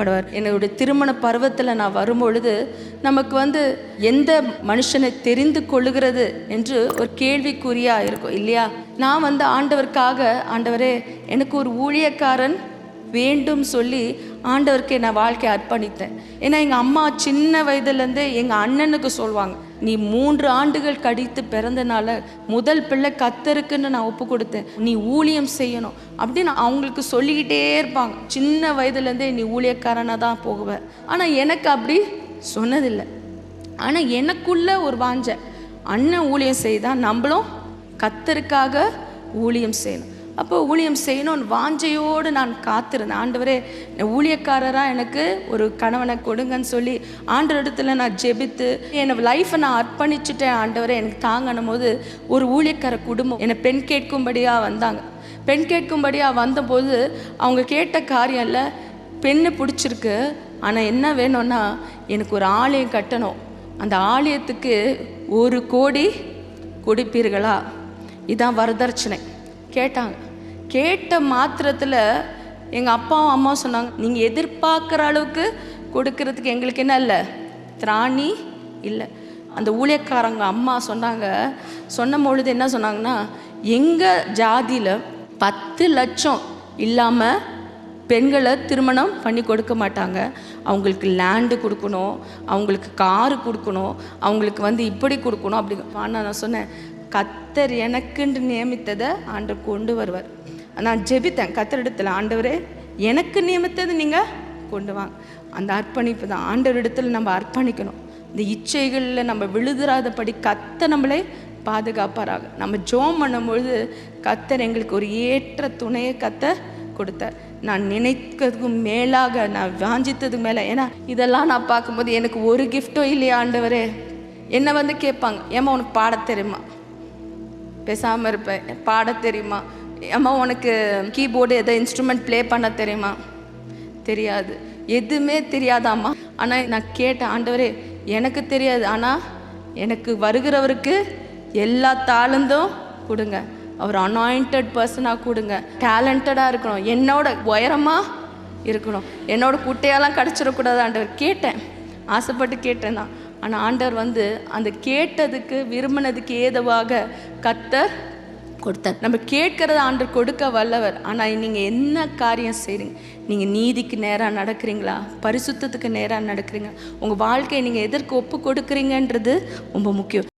படுவார். என்னுடைய திருமண பருவத்தில் நான் வரும்பொழுது நமக்கு வந்து எந்த மனுஷனை தெரிந்து கொள்ளுகிறது என்று ஒரு கேள்விக்குறியா இருக்கும் இல்லையா? நான் வந்து ஆண்டவருக்காக ஆண்டவரே எனக்கு ஒரு ஊழியக்காரன் வேண்டும் சொல்லி ஆண்டவருக்கு நான் வாழ்க்கையை அர்ப்பணித்தேன். ஏன்னா எங்கள் அம்மா சின்ன வயதுலேருந்தே எங்கள் அண்ணனுக்கு சொல்லுவாங்க நீ மூன்று ஆண்டுகள் கடித்து பிறந்தனால முதல் பிள்ளை கத்தருக்குன்னு நான் ஒப்பு கொடுத்தேன். நீ ஊழியம் செய்யணும். அப்படின்னு அவங்களுக்கு சொல்லிக்கிட்டே இருப்பாங்க. சின்ன வயதுலேருந்தே நீ ஊழியக்காரனாக தான் போகுவ. ஆனால் எனக்கு அப்படி சொன்னதில்லை. ஆனால் எனக்குள்ள ஒரு வாஞ்ச. அண்ணன் ஊழியம் செய்தால் நம்மளும் கத்தருக்காக ஊழியம் செய்யணும். அப்போ ஊழியம் செய்யணும்னு வாஞ்சையோடு நான் காத்திருந்தேன். ஆண்டவரே ஊழியக்காரராக எனக்கு ஒரு கணவனை கொடுங்கன்னு சொல்லி ஆண்டவரிடத்துல நான் ஜெபித்து என் லைஃப்பை நான் அர்ப்பணிச்சுட்டேன். ஆண்டவரே எனக்கு தாங்கணும் போது ஒரு ஊழியக்கார குடும்பம் என்னை பெண் கேட்கும்படியாக வந்தாங்க. பெண் கேட்கும்படியாக வந்தபோது அவங்க கேட்ட காரியம் இல்லை பெண்ணு பிடிச்சிருக்கு ஆனால் என்ன வேணும்னா எனக்கு ஒரு ஆலயம் கட்டணும். அந்த ஆலயத்துக்கு ஒரு கோடி கொடுப்பீர்களா? இதான் வரதட்சணை. கேட்டாங்க. கேட்ட மாத்திரத்தில் எங்கள் அப்பாவும் அம்மா சொன்னாங்க நீங்கள் எதிர்பார்க்குற அளவுக்கு கொடுக்கறதுக்கு எங்களுக்கு என்ன இல்லை? திராணி இல்லை. அந்த ஊழியக்காரங்க அம்மா சொன்னாங்க சொன்ன பொழுது என்ன சொன்னாங்கன்னா எங்கள் ஜாதியில் பத்து லட்சம் இல்லாமல் பெண்களை திருமணம் பண்ணி கொடுக்க மாட்டாங்க. அவங்களுக்கு லேண்டு கொடுக்கணும் அவங்களுக்கு காரு கொடுக்கணும் அவங்களுக்கு வந்து இப்படி கொடுக்கணும் அப்படி ஆனால் நான் சொன்னேன் கத்தர் எனக்குன்று நியமித்ததை ஆண்டு கொண்டு வருவார். நான் ஜெபித்தேன். கத்தரிடத்தில் ஆண்டவரே எனக்கு நியமித்தது நீங்கள் கொண்டு வாங்க. அந்த அர்ப்பணிப்பு தான். ஆண்டவரிடத்தில் நம்ம அர்ப்பணிக்கணும். இந்த இச்சைகளில் நம்ம விழுதுறாதபடி கத்த நம்மளே பாதுகாப்பாராக. நம்ம ஜோம் பண்ணும்பொழுது கத்தர் எங்களுக்கு ஒரு ஏற்ற துணையை கத்த கொடுத்தார். நான் நினைக்கிறதுக்கும் மேலாக நான் வாஞ்சித்ததுக்கு மேலே ஏன்னா இதெல்லாம் நான் பார்க்கும்போது எனக்கு ஒரு கிஃப்டோ இல்லையா ஆண்டவரே. என்னை வந்து கேட்பாங்க? ஏம்மா உனக்கு பாட தெரியுமா? பேசாமல் இருப்பேன். பாட தெரியுமா? அம்மா உனக்கு கீபோர்டு எதை இன்ஸ்ட்ருமெண்ட் ப்ளே பண்ண தெரியுமா? தெரியாது. எதுவுமே தெரியாதாம்மா ஆனால் நான் கேட்டேன் ஆண்டவரே எனக்கு தெரியாது. ஆனால் எனக்கு வருகிறவருக்கு எல்லா தாளந்தும் கொடுங்க. அவர் அனாயிண்டட் பர்சனாக கொடுங்க. டேலண்டடாக இருக்கணும். என்னோட உயரமாக இருக்கணும். என்னோட குட்டையெல்லாம் கிடச்சிடக்கூடாது ஆண்டவர். கேட்டேன். ஆசைப்பட்டு கேட்டேன் தான். ஆனால் ஆண்டவர் வந்து அந்த கேட்டதுக்கு விரும்பினதுக்கு ஏதுவாக கத்தர் கொடுத்தார் நம்ம கேட்கறத ஆண்டு கொடுக்க வல்லவர். ஆனால் நீங்கள் என்ன காரியம் செய்கிறீங்க நீங்கள் நீதிக்கு நேராக நடக்கிறீங்களா? பரிசுத்தத்துக்கு நேராக நடக்கிறீங்களா உங்கள் வாழ்க்கையை நீங்கள் எதற்கு ஒப்பு கொடுக்குறீங்கன்றது ரொம்ப முக்கியம்.